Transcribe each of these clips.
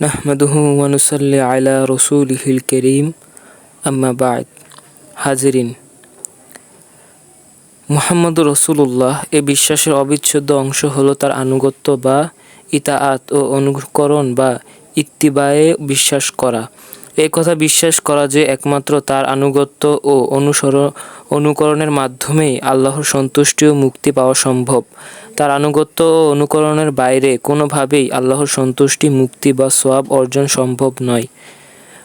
নাহমাদুহু ওয়ানুসাল্লি আলা রসুলিহিল করিম আম্মা বাদ হাজিরিন মুহাম্মদ রসুল্লাহ এ বিশ্বাসের অবিচ্ছেদ্য অংশ হলো তার আনুগত্য বা ইতাআত ও অনুকরণ বা ইত্তিবায়ে বিশ্বাস করা। এই কথা বিশ্বাস করা যে একমাত্র তার আনুগত্য ও অনুসরণ, অনুকরণের মাধ্যমেই আল্লাহর সন্তুষ্টি ও মুক্তি পাওয়া সম্ভব। তার আনুগত্য ও অনুকরণের বাইরে কোনোভাবেই আল্লাহর সন্তুষ্টি, মুক্তি বা সোয়াব অর্জন সম্ভব নয়।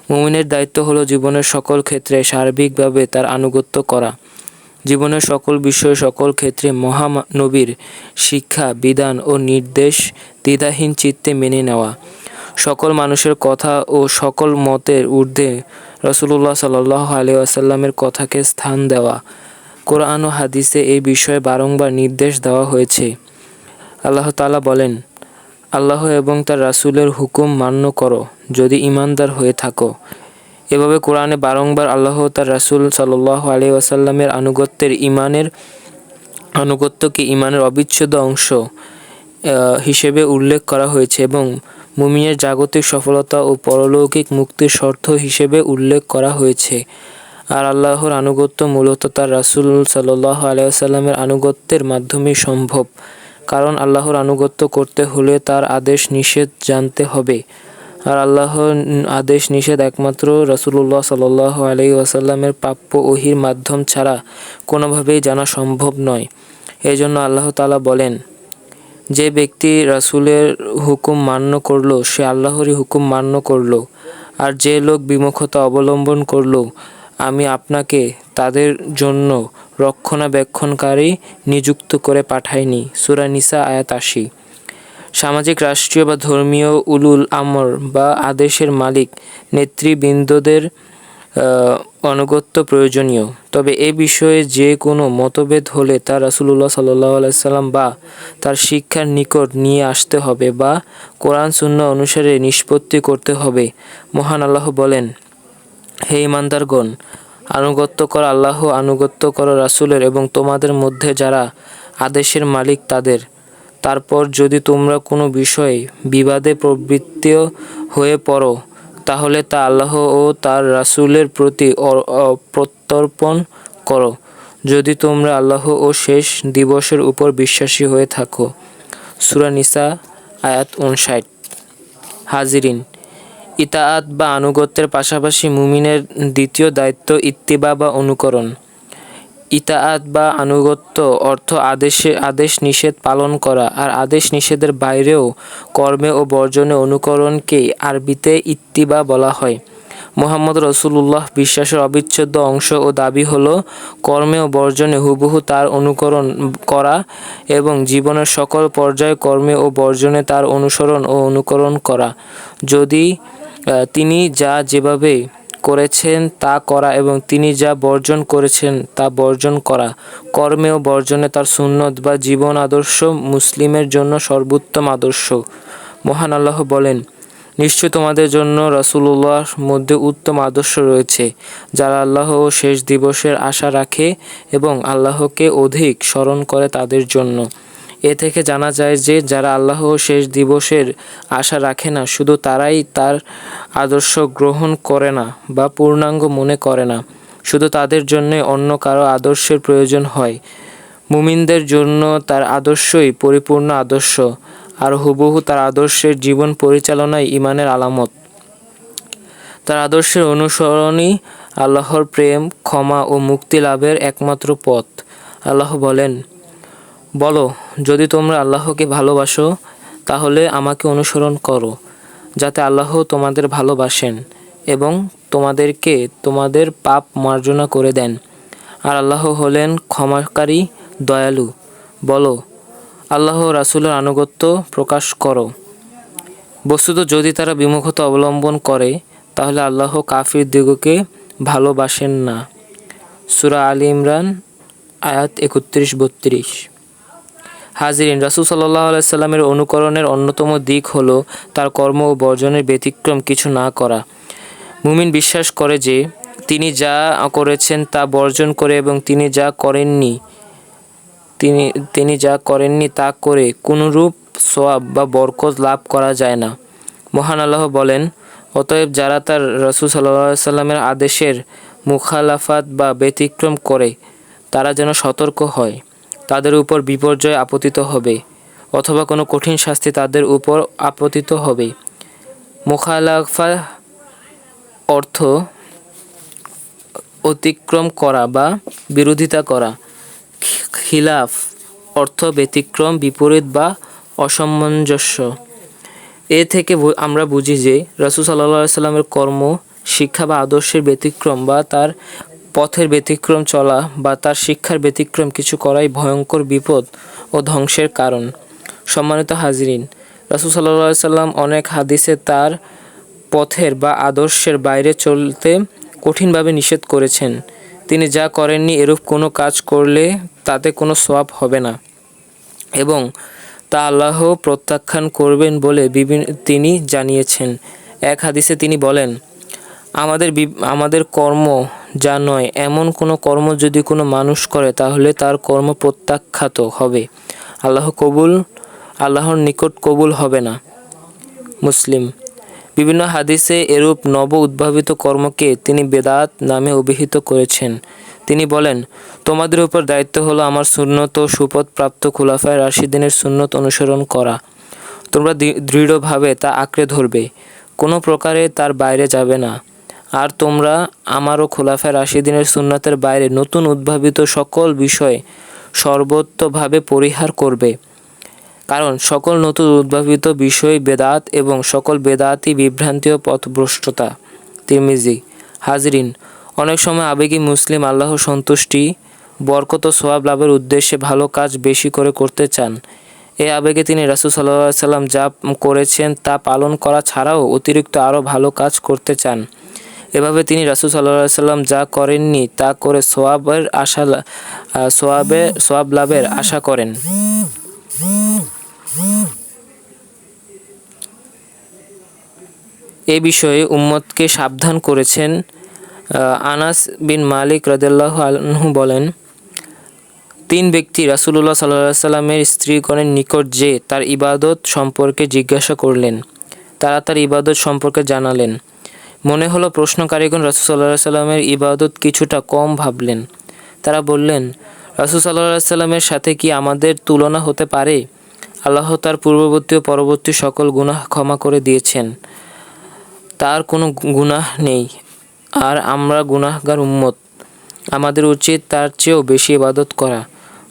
মুমিনের দায়িত্ব হলো জীবনের সকল ক্ষেত্রে সার্বিকভাবে তার আনুগত্য করা। জীবনের সকল বিষয়ে, সকল ক্ষেত্রে মহানবীর শিক্ষা, বিধান ও নির্দেশ দ্বিধাহীন চিত্তে মেনে নেওয়া। সকল মানুষের কথা ও সকল মতের ঊর্ধ্বে রসুল্লাহ সাল্লাহ আলি আসাল্লামের কথাকে স্থান দেওয়া। কোরআন ও হাদিসে এই বিষয়ে বারংবার নির্দেশ দেওয়া হয়েছে। আল্লাহ তালা বলেন, আল্লাহ এবং তার রাসুলের হুকুম মান্য করো, যদি ইমানদার হয়ে থাকো। এভাবে কোরআনে বারংবার আল্লাহ তার রাসুল সাল্লাহ আলি আসাল্লামের আনুগত্যের ইমানের আনুগত্যকে ইমানের অবিচ্ছেদ্য অংশ হিসেবে উল্লেখ করা হয়েছে এবং মুমিনের জাগতিক সফলতা ও পরলৌকিক মুক্তির শর্ত হিসেবে উল্লেখ করা হয়েছে। আর আল্লাহর আনুগত্য মূলত তার রাসুল সাল্লাহ আলাইসাল্লামের আনুগত্যের মাধ্যমে সম্ভব। কারণ আল্লাহর আনুগত্য করতে হলে তার আদেশ নিষেধ জানতে হবে। আর আল্লাহর আদেশ নিষেধ একমাত্র রসুল্লাহ সাল্লাহ আলি আসাল্লামের প্রাপ্য ওহির মাধ্যম ছাড়া কোনোভাবেই জানা সম্ভব নয়। এজন্য আল্লাহ তালা বলেন যে ব্যক্তি রাসুলের হুকুম মান্য করল, সে আল্লাহরই হুকুম মান্য করল। আর যে লোক বিমুখতা অবলম্বন করল, আমি আপনাকে তাদের জন্য রক্ষণাবেক্ষণকারী নিযুক্ত করে পাঠাইনি। সুরা নিসা, আয়াত আশি। সামাজিক, রাষ্ট্রীয় বা ধর্মীয় উলুল আমর বা আদেশের মালিক নেতৃবৃন্দদের অনুগত্য প্রয়োজনীয়। তবে এ বিষয়ে যে কোনো মতভেদ হলে তা রাসুলুল্লাহ সাল্লাহ আলাইসাল্লাম বা তার শিক্ষার নিকট নিয়ে আসতে হবে বা কোরআন শূন্য অনুসারে নিষ্পত্তি করতে হবে। মহান আল্লাহ বলেন, হে ইমানদারগণ আনুগত্য কর আল্লাহ, আনুগত্য কর রাসুলের এবং তোমাদের মধ্যে যারা আদেশের মালিক তাদের। তারপর যদি তোমরা কোনো বিষয়ে বিবাদে প্রবৃত্ত হয়ে পড়ো তাহলে তা আল্লাহ ও তার রাসুলের প্রতি প্রত্যর্পণ করো। যদি তোমরা আল্লাহ ও শেষ দিবসের উপর বিশ্বাসী হয়ে থাকো। সুরানিসা আয়াত উনষাট হাজিরিন। ইতাআত বা আনুগত্যের পাশাপাশি মুমিনের দ্বিতীয় দায়িত্ব ইত্তিবা বা অনুকরণ। ইতাআত বা আনুগত্য অর্থ আদেশে, আদেশ নিষেধ পালন করা আর আদেশ নিষেধের বাইরেও কর্মে ও বর্জনে অনুকরণকে আরবিতে ইত্তিবা বলা হয়। মোহাম্মদ রসুল্লাহ বিশ্বাসের অবিচ্ছেদ্য অংশ ও দাবি হল, কর্মে ও বর্জনে হুবহু তার অনুকরণ করা এবং জীবনের সকল পর্যায়ে কর্মে ও বর্জনে তার অনুসরণ ও অনুকরণ করা। যদি তিনি যা যেভাবে করেছেন তা করা এবং তিনি যা বর্জন করেছেন তা বর্জন করা। কর্মে ও বর্জনে তার সুন্নত বা জীবন আদর্শ মুসলিমের জন্য সর্বোত্তম আদর্শ। মহান আল্লাহ বলেন, নিশ্চয় তোমাদের জন্য রাসুল্লাহর মধ্যে উত্তম আদর্শ রয়েছে, যারা আল্লাহ ও শেষ দিবসের আশা রাখে এবং আল্লাহকে অধিক স্মরণ করে তাদের জন্য। এ থেকে জানা যায় যে যারা আল্লাহ শেষ দিবসের আশা রাখে না, শুধু তারাই তার আদর্শ গ্রহণ করে না বা পূর্ণাঙ্গ মনে করে না। শুধু তাদের জন্য অন্য কারও আদর্শের প্রয়োজন হয়। মুমিনদের জন্য তার আদর্শই পরিপূর্ণ আদর্শ, আর হুবহু তার আদর্শের জীবন পরিচালনায় ইমানের আলামত। তার আদর্শের অনুসরণই আল্লাহর প্রেম, ক্ষমা ও মুক্তি লাভের একমাত্র পথ। আল্লাহ বলেন বলো, যদি তোমরা আল্লাহকে ভালোবাসো, তাহলে আমাকে অনুসরণ করো, যাতে আল্লাহ তোমাদের ভালোবাসেন এবং তোমাদেরকে তোমাদের পাপ মার্জনা করে দেন। আর আল্লাহ হলেন ক্ষমাকারী, দয়ালু। বলো, আল্লাহ রাসুলের আনুগত্য প্রকাশ করো। বস্তুত যদি তারা বিমুখতা অবলম্বন করে, তাহলে আল্লাহ কাফির দিগকে ভালোবাসেন না। সুরা আলী ইমরান, আয়াত একত্রিশ বত্রিশ। হাজিরিন, রাসুল সাল্লাহ আলাইসাল্লামের অনুকরণের অন্যতম দিক হল তার কর্ম ও বর্জনের ব্যতিক্রম কিছু না করা। মুমিন বিশ্বাস করে যে তিনি যা করেছেন তা বর্জন করে এবং তিনি যা করেননি, তিনি তিনি যা করেননি তা করে কোনোরূপ সোয়াব বা বরকত লাভ করা যায় না। মহান আল্লাহ বলেন, অতএব যারা তার রসুল সাল্লাহ সাল্লামের আদেশের মুখালাফাত বা ব্যতিক্রম করে, তারা যেন সতর্ক হয়। তাদের উপর বিপর্যয় আপতিত হবে, অথবা কোনো কঠিন শাস্তি তাদের উপর আপতিত হবে। মুখালাফা অর্থ অতিক্রম করা বা বিরোধিতা করা। খিলাফ অর্থ ব্যতিক্রম, বিপরীত বা অসামঞ্জস্য। এ থেকে আমরা বুঝি যে রসুল সাল্লাহ সাল্লামের কর্ম, শিক্ষা বা আদর্শের ব্যতিক্রম বা তার পথের ব্যতিক্রম চলা বা তার শিক্ষার ব্যতিক্রম কিছু করাই ভয়ঙ্কর বিপদ ও ধ্বংসের কারণ। সম্মানিত হাজিরিন, রসুল সাল্লাহ সাল্লাম অনেক হাদিসে তার পথের বা আদর্শের বাইরে চলতে কঠিনভাবে নিষেধ করেছেন। তিনি যা করেননি এরূপ কোনো কাজ করলে তাতে কোনো সোয়াব হবে না এবং তা আল্লাহ প্রত্যাখ্যান করবেন বলে বিভিন্ন তিনি জানিয়েছেন। এক হাদিসে তিনি বলেন, আমাদের আমাদের কর্ম যা নয়, এমন কোনো কর্ম যদি কোনো মানুষ করে, তাহলে তার কর্ম প্রত্যাখ্যাত হবে। আল্লাহ কবুল, আল্লাহর নিকট কবুল হবে না। মুসলিম, বিভিন্ন হাদিসে এরূপ নব উদ্ভাবিত কর্মকে তিনি বেদাত নামে অভিহিত করেছেন। তিনি বলেন, তোমাদের উপর দায়িত্ব হলো আমার সুন্নত ও সুপথ প্রাপ্ত খুলাফায় রাশিদিনের সুন্নত অনুসরণ করা। তোমরা দৃঢ়ভাবে তা আঁকড়ে ধরবে। কোনো প্রকারে তার বাইরে যাবে না। আর তোমরা আমারও খোলাফায় রাশিদিনের সুন্নাতের বাইরে নতুন উদ্ভাবিত সকল বিষয় সর্বত্রভাবে পরিহার করবে। কারণ সকল নতুন উদ্ভাবিত বিষয় বেদাত এবং সকল বেদাতই বিভ্রান্তি ও পথভ্রষ্টতা। তিরমিজি, হাজরিন, অনেক সময় আবেগী মুসলিম আল্লাহ সন্তুষ্টি, বরকত সোয়াব লাভের উদ্দেশ্যে ভালো কাজ বেশি করে করতে চান। এই আবেগে তিনি রাসুল সাল্লাহ সাল্লাম যা করেছেন তা পালন করা ছাড়াও অতিরিক্ত আরও ভালো কাজ করতে চান। এভাবে তিনি রাসুল সাল্লাহ সাল্লাম যা করেননি তা করে সোয়াবের আশা সোয়াবে, সোয়াব লাভের আশা করেন। এ বিষয়ে উম্মতকে সাবধান করেছেন আনাস বিন মালিক রদেল্লাহ আনহু বলেন, তিন ব্যক্তি রাসুলুল্লাহ সাল্লাহ সাল্লামের স্ত্রীগণের নিকট যে তার ইবাদত সম্পর্কে জিজ্ঞাসা করলেন। তারা তার ইবাদত সম্পর্কে জানালেন। মনে হলো প্রশ্নকারীগণ রাসুল সাল্লাহ সাল্লামের ইবাদত কিছুটা কম ভাবলেন। তারা বললেন, রাসুল সাল্লাহ সাল্লামের সাথে কি আমাদের তুলনা হতে পারে? আল্লাহ তার পূর্ববর্তী ও পরবর্তী সকল গুনাহ ক্ষমা করে দিয়েছেন। তার কোনো গুনাহ নেই। আর আমরা গুনাহগার উম্মত। আমাদের উচিত তার চেয়েও বেশি ইবাদত করা।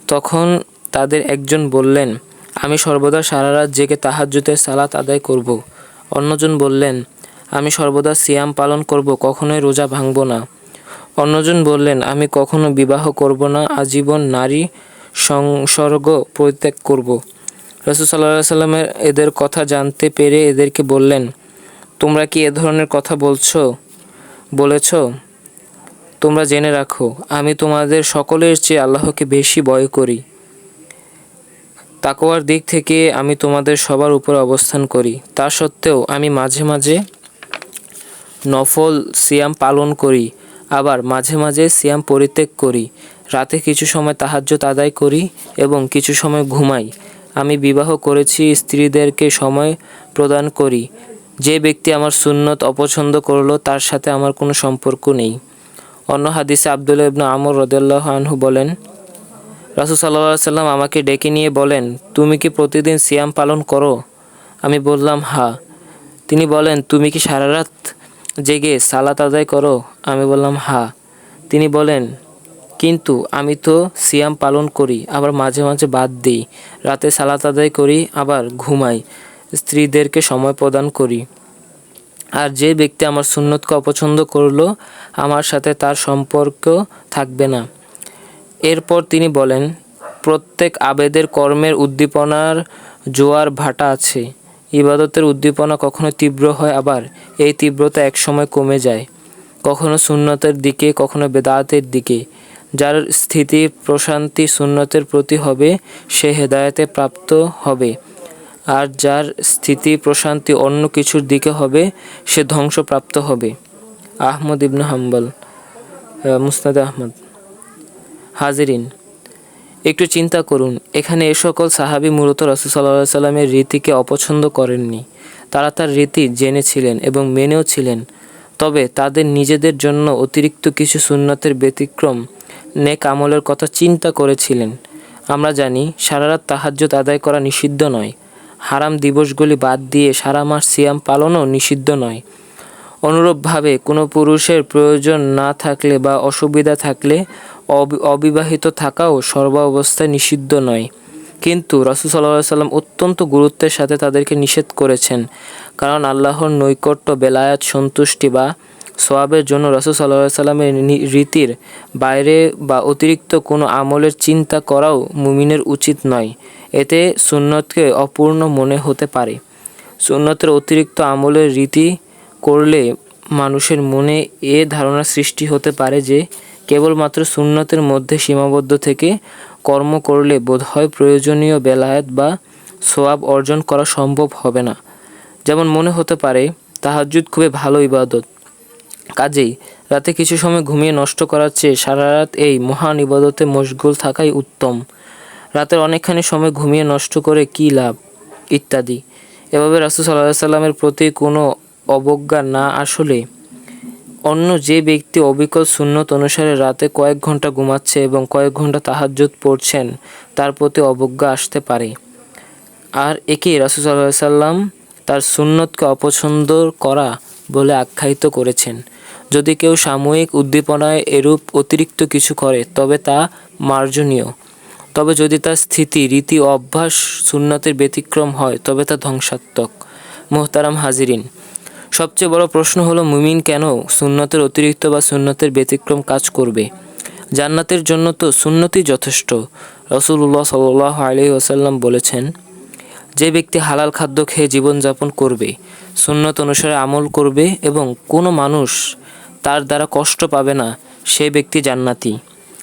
তখন তাদের একজন বললেন, আমি সর্বদা সারা রাত জেগে তাহাজ্জুদের সালাত আদায় করব। অন্যজন বললেন আমি সর্বদা সিয়াম পালন করব, কখনোই রোজা ভাঙব না। অন্যজন বললেন, আমি কখনো বিবাহ করব না, আজীবন নারী সংসর্গ পরিত্যাগ করব। রসুল সাল্লামের এদের কথা জানতে পেরে এদেরকে বললেন, তোমরা কি এ ধরনের কথা বলছো? বলেছ, তোমরা জেনে রাখো, আমি তোমাদের সকলের চেয়ে আল্লাহকে বেশি ভয় করি। তাকওয়ার দিক থেকে আমি তোমাদের সবার উপর অবস্থান করি। তা সত্ত্বেও আমি মাঝে মাঝে নফল সিয়াম পালন করি, আবার মাঝে মাঝে সিয়াম পরিত্যাগ করি। রাতে কিছু সময় তাহাজ্জুদ আদায় করি এবং কিছু সময় ঘুমাই। আমি বিবাহ করেছি, স্ত্রীদেরকে সময় প্রদান করি। যে ব্যক্তি আমার সুন্নত অপছন্দ করল, তার সাথে আমার কোনো সম্পর্ক নেই। অন্য হাদিসে আবদুল্লাহ ইবনু আমর রদাল্লাহ আনহু বলেন, রাসুল সাল্লাহ সাল্লাম আমাকে ডেকে নিয়ে বলেন, তুমি কি প্রতিদিন সিয়াম পালন করো? আমি বললাম হা তিনি বলেন, তুমি কি সারা রাত জেগে সালাত আদায় করো। আমি বললাম, হা। তিনি বলেন, কিন্তু আমি তো সিয়াম পালন করি, আবার মাঝে মাঝে বাদ দিই। রাতে সালাত আদায় করি, আবার ঘুমাই। স্ত্রীদেরকে সময় প্রদান করি। আর যে ব্যক্তি আমার সুন্নতকে অপছন্দ করল, আমার সাথে তার সম্পর্ক থাকবে না। এরপর তিনি বলেন, প্রত্যেক আবেদের কর্মের উদ্দীপনার জোয়ার ভাটা আছে। ইবাদতের উদ্দীপনা কখনো তীব্র হয় আবার এই তীব্রতা একসময় কমে যায়। কখনো সুন্নতের দিকে, কখনো বেদাতের দিকে। যার স্থিতি প্রশান্তি সুন্নতের প্রতি হবে, সে হেদায়েতে প্রাপ্ত হবে। আর যার স্থিতি প্রশান্তি অন্য কিছুর দিকে হবে, সে ধ্বংসপ্রাপ্ত হবে। আহমদ ইবনু হাম্বল মুস্তাদ আহমদ। হাজিরিন। একটু চিন্তা করুন, এখানে এ সকল সাহাবি মূলত রসুল সাল্লাহ সাল্লামের রীতিকে অপছন্দ করেননি। তারা তার রীতি জেনেছিলেন এবং মেনেও ছিলেন, তবে তাদের নিজেদের জন্য অতিরিক্ত কিছু সুন্নতের ব্যতিক্রম নেক আমলের কথা চিন্তা করেছিলেন। আমরা জানি, সারা রাত তাহাজ্জুদ আদায় করা নিষিদ্ধ নয়। হারাম দিবসগুলি বাদ দিয়ে সারা মাস সিয়াম পালনও নিষিদ্ধ নয়। অনুরূপভাবে কোনো পুরুষের প্রয়োজন না থাকলে বা অসুবিধা থাকলে অবিবাহিত থাকাও সর্বাবস্থায় নিষিদ্ধ নয়। কিন্তু রাসুল সাল্লাহ সাল্লাম অত্যন্ত গুরুত্বের সাথে তাদেরকে নিষেধ করেছেন। কারণ আল্লাহর নৈকট্য, বেলায়াত, সন্তুষ্টি বা সোয়াবের জন্য রাসুল সাল্লাহ সাল্লামের রীতির বাইরে বা অতিরিক্ত কোনো আমলের চিন্তা করাও মুমিনের উচিত নয়। এতে সুন্নতকে অপূর্ণ মনে হতে পারে। সুন্নতের অতিরিক্ত আমলের রীতি করলে মানুষের মনে এ ধারণা সৃষ্টি হতে পারে যে কেবলমাত্র সুন্নতের মধ্যে সীমাবদ্ধ থেকে কর্ম করলে বোধহয় প্রয়োজনীয় বেলায়েত বা সোয়াব অর্জন করা সম্ভব হবে না। যেমন মনে হতে পারে, তাহাজ্জুদ খুবই ভালো ইবাদত। কাজেই রাতে কিছু সময় ঘুমিয়ে নষ্ট করার চেয়ে সারা রাত এই মহান ইবাদতে মশগুল থাকাই উত্তম। রাতের অনেকখানি সময় ঘুমিয়ে নষ্ট করে কী লাভ? ইত্যাদি। এভাবে রাসুল সাল্লাহ সাল্লামের প্রতি কোনো অবজ্ঞা না আসলে অন্য যে ব্যক্তি অবিকল সুন্নত অনুসারে রাতে কয়েক ঘণ্টা ঘুমাচ্ছে এবং কয়েক ঘণ্টা তাহাজ্জুদ পড়ছেন, তার প্রতি অবজ্ঞা আসতে পারে। আর একে রাসুল সাল্লাহ সাল্লাম তার সুন্নতকে অপছন্দ করা বলে আখ্যায়িত করেছেন। যদি কেউ সাময়িক উদ্দীপনায় এরূপ অতিরিক্ত কিছু করে, তবে তা মার্জনীয়। তবে যদি তার স্থিতি, রীতি অভ্যাস সুন্নতের ব্যতিক্রম হয়, তবে তা ধ্বংসাত্মক। মোহতারাম হাজিরিন। সবচেয়ে বড় প্রশ্ন হলো, মুমিন কেন সুন্নতের অতিরিক্ত বা সুন্নতের ব্যতিক্রম কাজ করবে? জান্নাতের জন্য তো সুন্নতি যথেষ্ট। রসুল্লাহ সাল্লাহ আলি ওসাল্লাম বলেছেন, যে ব্যক্তি হালাল খাদ্য খেয়ে জীবনযাপন করবে, সুন্নত অনুসারে আমল করবে এবং কোনো মানুষ তার দ্বারা কষ্ট পাবে না, সে ব্যক্তি জান্নাতি।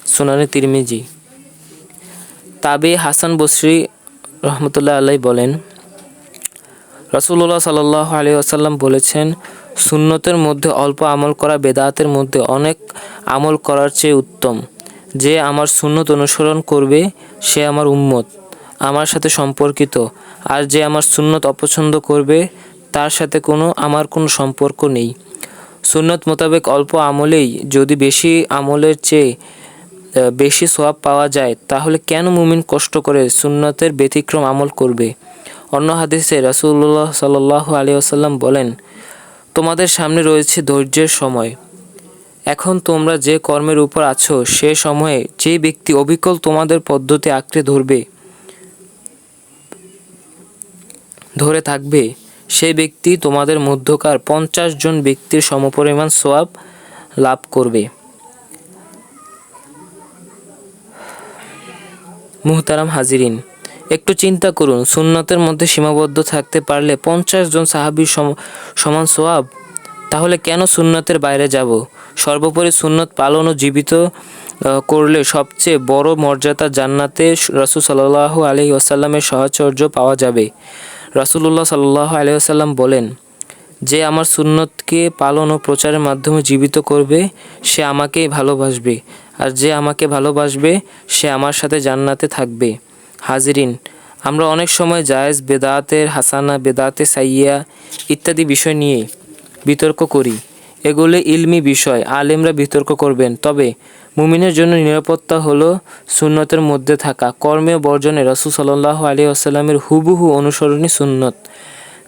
সুনানে তিরমিজি। তাবে হাসান বসরি রহমতুল্লাহ আল্লাহ বলেন রসুল্লাহ সাল্লাহ আলী আসাল্লাম বলেছেন, সুন্নতের মধ্যে অল্প আমল করা বেদাতের মধ্যে অনেক আমল করার চেয়ে উত্তম। যে আমার সুন্নত অনুসরণ করবে, সে আমার উম্মত, আমার সাথে সম্পর্কিত। আর যে আমার সুন্নত অপছন্দ করবে, তার সাথে কোনো, আমার কোনো সম্পর্ক নেই। সুন্নত মোতাবেক অল্প আমলেই যদি বেশি আমলের চেয়ে বেশি সোয়াব পাওয়া যায়, তাহলে কেন মুমিন কষ্ট করে সুন্নতের ব্যতিক্রম আমল করবে? অন্য হাদিসে রাসূলুল্লাহ সাল্লাল্লাহু আলাইহি আসাল্লাম বলেন, তোমাদের সামনে রয়েছে ধৈর্যের সময়। এখন তোমরা যে কর্মের উপর আছো, সে সময়ে যে ব্যক্তি অবিকল তোমাদের পদ্ধতি আঁকড়ে ধরবে, ধরে থাকবে সেই ব্যক্তি তোমাদের মধ্যকার পঞ্চাশ জন ব্যক্তির সমপরিমাণ সোয়াব লাভ করবে। মুহতারাম হাজিরিন একটু চিন্তা করুন, সুন্নতের মধ্যে সীমাবদ্ধ থাকতে পারলে পঞ্চাশ জন সাহাবির সম- সমান সোয়াব? তাহলে কেন সুন্নতের বাইরে যাব? সর্বোপরি সুন্নত পালন ও জীবিত করলে সবচেয়ে বড় মর্যাদা জান্নাতে রসুল সাল্লাহ আলহি আসাল্লামের সাহচর্য পাওয়া যাবে। রসুল্লাহ সাল্লাহ আলহি আসাল্লাম বলেন, যে আমার সুন্নতকে পালন ও প্রচারের মাধ্যমে জীবিত করবে, সে আমাকেই ভালোবাসবে, আর যে আমাকে ভালোবাসবে, সে আমার সাথে জান্নাতে থাকবে। হাজিরিন। আমরা অনেক সময় জায়েজ বেদাতের, হাসানা বেদাতে সাইয়া ইত্যাদি বিষয় নিয়ে বিতর্ক করি। এগুলি ইলমি বিষয়, আলেমরা বিতর্ক করবেন। তবে মুমিনের জন্য নিরাপত্তা হলো সুন্নতের মধ্যে থাকা। কর্মে বর্জনে রসুল সাল্লাহ আলী আসাল্লামের হুবহু অনুসরণী সুন্নত।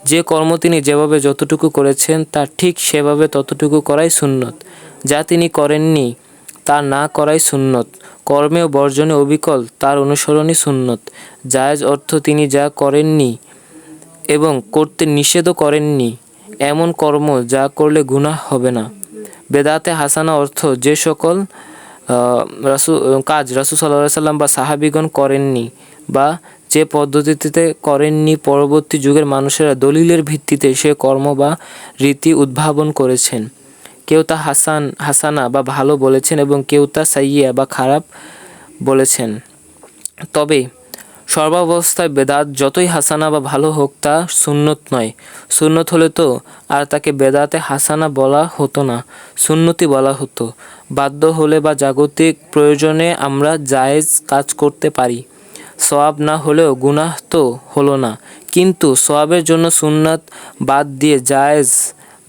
যে কর্ম তিনি যেভাবে যতটুকু করেছেন তা ঠিক সেভাবে ততটুকু করাই সুন্নত। যা তিনি করেননি তা না করাই সুন্নত। কর্মে বর্জনে অবিকল, তার অনুসরণই সুন্নত। জায়েজ অর্থ তিনি যা করেননি এবং করতে নিষেধও করেননি, এমন কর্ম যা করলে গুনাহ হবে না। বেদাতে হাসানা অর্থ যে সকল রাসু, কাজ রাসুল সাল্লাহ সাল্লাম বা সাহাবিগণ করেননি বা যে পদ্ধতিতে করেননি পরবর্তী যুগের মানুষেরা দলিলের ভিত্তিতে সে কর্ম বা রীতি উদ্ভাবন করেছেন। কেউ তা হাসান, হাসানা বা ভালো বলেছেন এবং কেউ তা সাইয়া বা খারাপ বলেছেন। তবে সর্বাবস্থায় বেদাত যতই হাসানা বা ভালো হোক তা সুন্নত নয়। সুন্নত হলে তো আর তাকে বেদাতে হাসানা বলা হতো না, সুন্নতি বলা হতো। বাধ্য হলে বা জাগতিক প্রয়োজনে আমরা জায়েজ কাজ করতে পারি। সওয়াব না হলেও গুনাহ তো হলো না। কিন্তু সোয়াবের জন্য সুন্নাত বাদ দিয়ে জায়েজ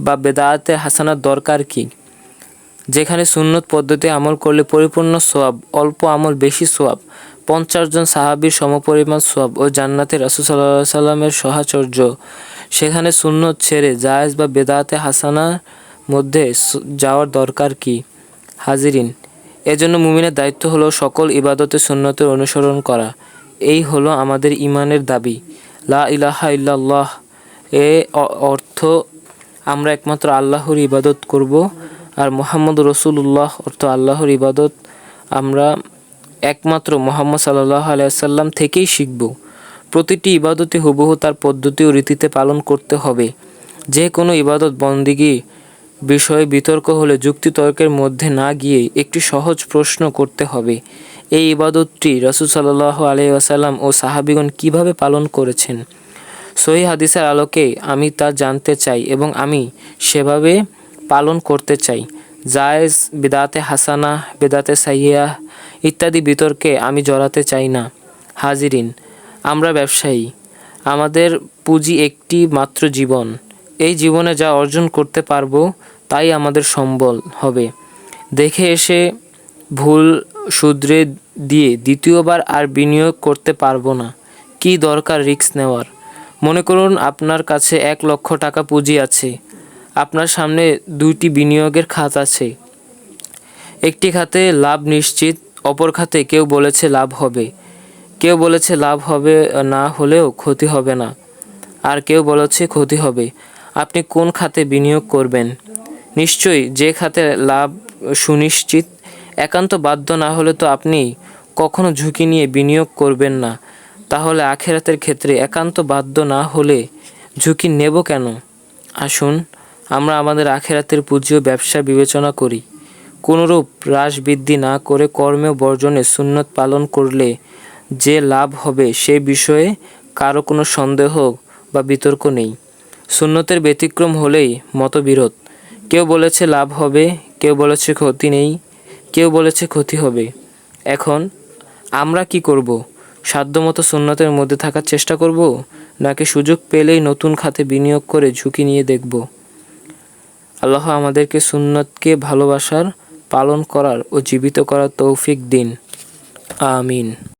বা বেদায়াতে হাসানার দরকার কি? যেখানে সুন্নত পদ্ধতি আমল করলে পরিপূর্ণ সোয়াব, অল্প আমল বেশি সোয়াব, পঞ্চাশ জন সাহাবির সমপরিমাণ সোয়াব ও জান্নাতে রাসুল সাল্লাহ সাল্লামের সহাচর্য। সেখানে সুন্নত ছেড়ে জায়েজ বা বেদাতে হাসানার মধ্যে যাওয়ার দরকার কি? হাজিরিন, এজন্য মুমিনের দায়িত্ব হলো সকল ইবাদতে সুন্নতের অনুসরণ করা। এই হলো আমাদের ইমানের দাবি। লা ইলাহা ইল্লাল্লাহ, এ অর্থ আমরা একমাত্র আল্লাহর ইবাদত করব আর মোহাম্মদ রসুল্লাহ অর্থ আল্লাহর ইবাদত, আমরা একমাত্র মোহাম্মদ সাল্লাহ আলাইসাল্লাম থেকেই শিখব। প্রতিটি ইবাদতে হুবহু তার পদ্ধতি ও রীতিতে পালন করতে হবে। যে কোনো ইবাদত বন্দিগি বিষয়ে বিতর্ক হলে যুক্তিতর্কের মধ্যে না গিয়ে একটি সহজ প্রশ্ন করতে হবে, এই ইবাদতটি রসুল সাল্লাহ আলাইসাল্লাম ও সাহাবিগণ কীভাবে পালন করেছেন? সহি হাদিসের আলোকে আমি তা জানতে চাই এবং আমি সেভাবে পালন করতে চাই। জায়েজ বিদাতে হাসানা, বেদাতে সাইয়া ইত্যাদি বিতর্কে আমি জড়াতে চাই না। হাজিরিন, আমরা ব্যবসায়ী। আমাদের পুঁজি একটি মাত্র জীবন। এই জীবনে যা অর্জন করতে পারব তাই আমাদের সম্বল হবে। দেখে এসে ভুল শুধরে দিয়ে দ্বিতীয়বার আর বিনিয়োগ করতে পারব না। কি দরকার রিস্ক নেওয়ার? মনে করুন আপনার কাছে এক লক্ষ টাকা পুঁজি আছে। আপনার সামনে দুইটি বিনিয়োগের খাত আছে। একটি খাতে লাভ নিশ্চিত, অপর খাতে কেউ বলেছে লাভ হবে। কেউ বলেছে লাভ হবে, না হলেও ক্ষতি হবে না। আর কেউ বলেছে ক্ষতি হবে। আপনি কোন খাতে বিনিয়োগ করবেন? নিশ্চয়ই যে খাতে লাভ সুনিশ্চিত, একান্ত বাধ্য না হলে তো আপনি কখনো ঝুঁকি নিয়ে বিনিয়োগ করবেন না। তাহলে আখেরাতের ক্ষেত্রে একান্ত বাধ্য না হলে ঝুঁকি নেব কেন? আসুন, আমরা আমাদের আখেরাতের পুঁজি ও ব্যবসা বিবেচনা করি। কোনোরূপ হ্রাস বৃদ্ধি না করে কর্মে বর্জনে সুন্নত পালন করলে যে লাভ হবে সে বিষয়ে কারও কোনো সন্দেহ বা বিতর্ক নেই। সুন্নতের ব্যতিক্রম হলেই মতবিরোধ। কেউ বলেছে লাভ হবে, কেউ বলেছে ক্ষতি নেই, কেউ বলেছে ক্ষতি হবে। এখন আমরা কি করব? সাধ্যমতো সুন্নতের মধ্যে থাকার চেষ্টা করব, নাকি সুযোগ পেলেই নতুন খাতে বিনিয়োগ করে ঝুঁকি নিয়ে দেখব? আল্লাহ আমাদেরকে সুন্নতকে ভালোবাসার, পালন করার ও জীবিত করার তৌফিক দিন। আমিন।